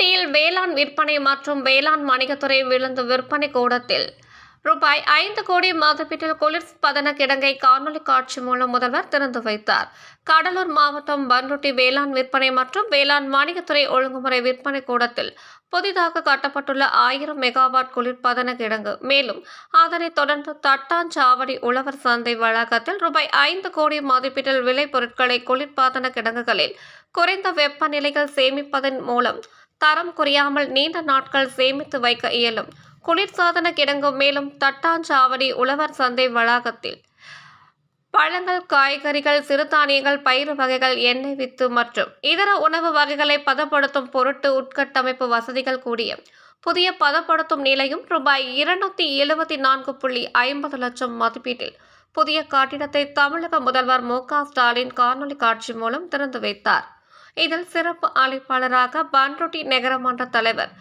வேளாண் விற்பனை மற்றும் வேளாண் வணிகத்துறை விழுந்து விற்பனை கூடத்தில் ரூபாய் ஐந்து கோடி மதிப்பீட்டில் குளிர்பதன கிடங்கை காணொலி காட்சி மூலம் முதல்வர் திறந்து வைத்தார். கடலூர் மாவட்டம் பன்ருட்டி வேளாண் விற்பனை மற்றும் வேளாண் வணிகத்துறை ஒழுங்குமுறை விற்பனை கூடத்தில் புதிதாக கட்டப்பட்டுள்ள ஆயிரம் மெகாவாட் குளிர்பதன கிடங்கு. மேலும் அதனைத் தொடர்ந்து தட்டாஞ்சாவடி உழவர் சந்தை வளாகத்தில் ரூபாய் ஐந்து கோடி மதிப்பீட்டில் விளை பொருட்களை குளிர்பதன கிடங்குகளில் குறைந்த வெப்பநிலையில் சேமிப்பதன் மூலம் தரம் குறையாமல் நீண்ட நாட்கள் சேமித்து வைக்க இயலும். குளிர்சாதன கிடங்கும் மேலும் தட்டாஞ்சாவடி உழவர் சந்தை வளாகத்தில். பழங்கள் காய்கறிகள் சிறுதானியங்கள் பயிறு வகைகள் எண்ணெய் வித்து மற்றும் இதர உணவு வகைகளை பதப்படுத்தும் பொருட்டு உட்கட்டமைப்பு வசதிகள் கூடிய புதிய பதப்படுத்தும் நிலையும் ரூபாய் இருநூத்தி எழுபத்தி நான்கு புள்ளி ஐம்பது லட்சம் மதிப்பீட்டில். புதிய கட்டிடத்தை தமிழக முதல்வர் மு க ஸ்டாலின் காணொலி காட்சி மூலம் திறந்து வைத்தார். இதில் சிறப்பு அழைப்பாளராக பன்ருட்டி நகரமன்ற தலைவர்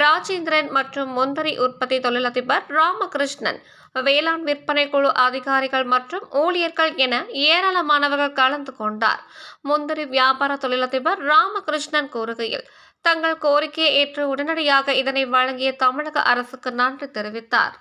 ராஜேந்திரன் மற்றும் முந்தரி உற்பத்தி தொழிலதிபர் ராமகிருஷ்ணன் வேளாண் விற்பனை குழு அதிகாரிகள் மற்றும் ஊழியர்கள் என ஏராளமானவர்கள் கலந்து கொண்டார். முந்திரி வியாபார தொழிலதிபர் ராமகிருஷ்ணன் கூறுகையில் தங்கள் கோரிக்கையை ஏற்று உடனடியாக இதனை வழங்கிய தமிழக அரசுக்கு நன்றி தெரிவித்தார்.